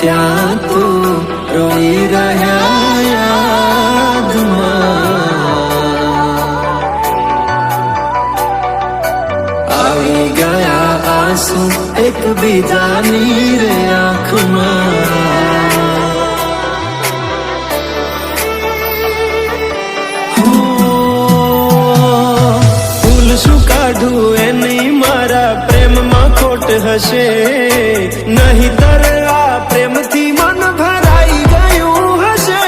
ત્યાં તું રોઈ રહ્યા યાદમાં આવી ગયા આંસુ એક બીજાની ખોટ હશે. નહીતર આ પ્રેમથી મન ભરાઈ ગયું હશે.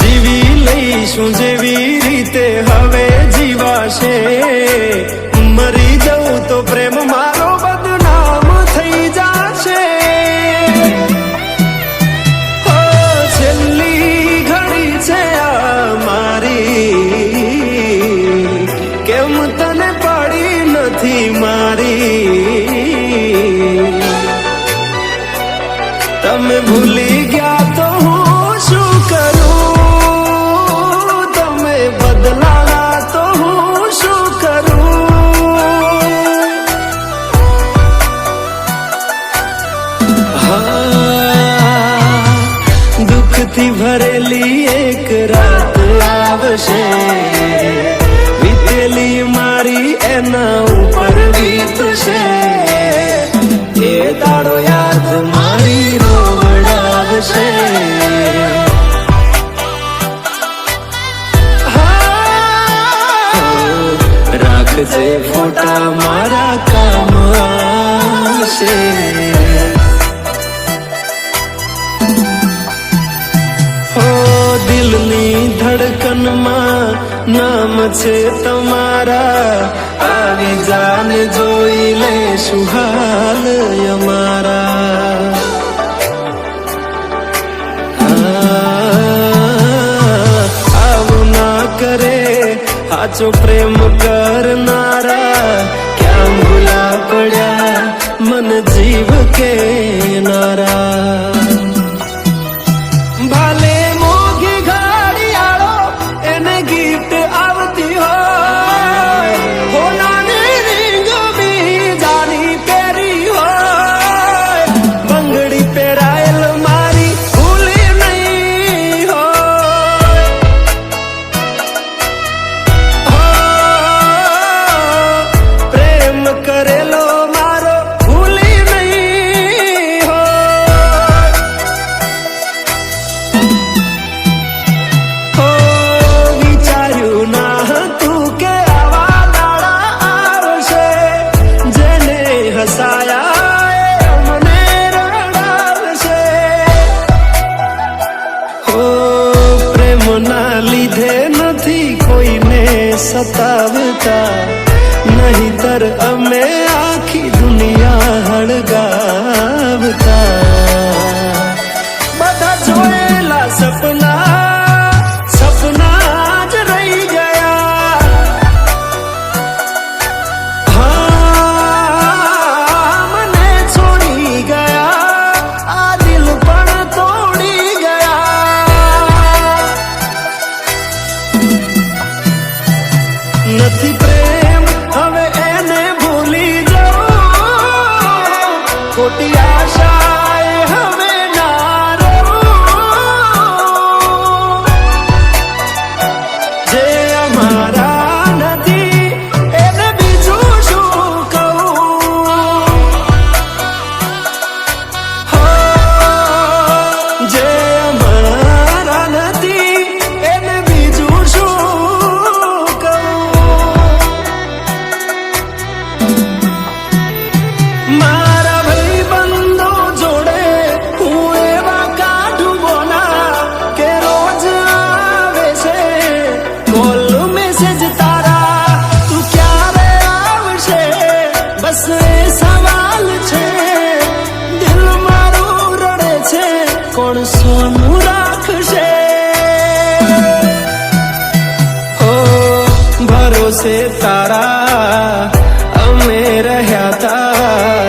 જીવી લઈશું જેવી ભરેલી એક રાત આવશે વીતેલી મારી એના ઉપર વીતશે. એ દાડો યાદ મારી રોવડાવશે. રાખજે ફોટા મારા કામ આવશે. ધડકનમાં નામ છે તમારા. આવી જાન જોઈ લે સુહાલ અમારા. આવું ના કરે. સાચો પ્રેમ કરનારા सतावता नहीं तर કોણ સોનું રાખશે ઓ ભરોસે તારા અમે રહ્યા તા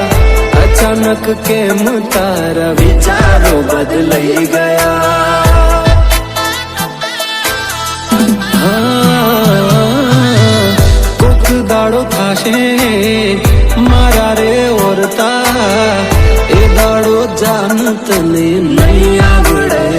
અચાનક કેમ તારા વિચારો બદલાઈ ગયા હા, કોક દાડો થાશે મારા રે ઓરતા એ દાડો જાન નહીં આવડે.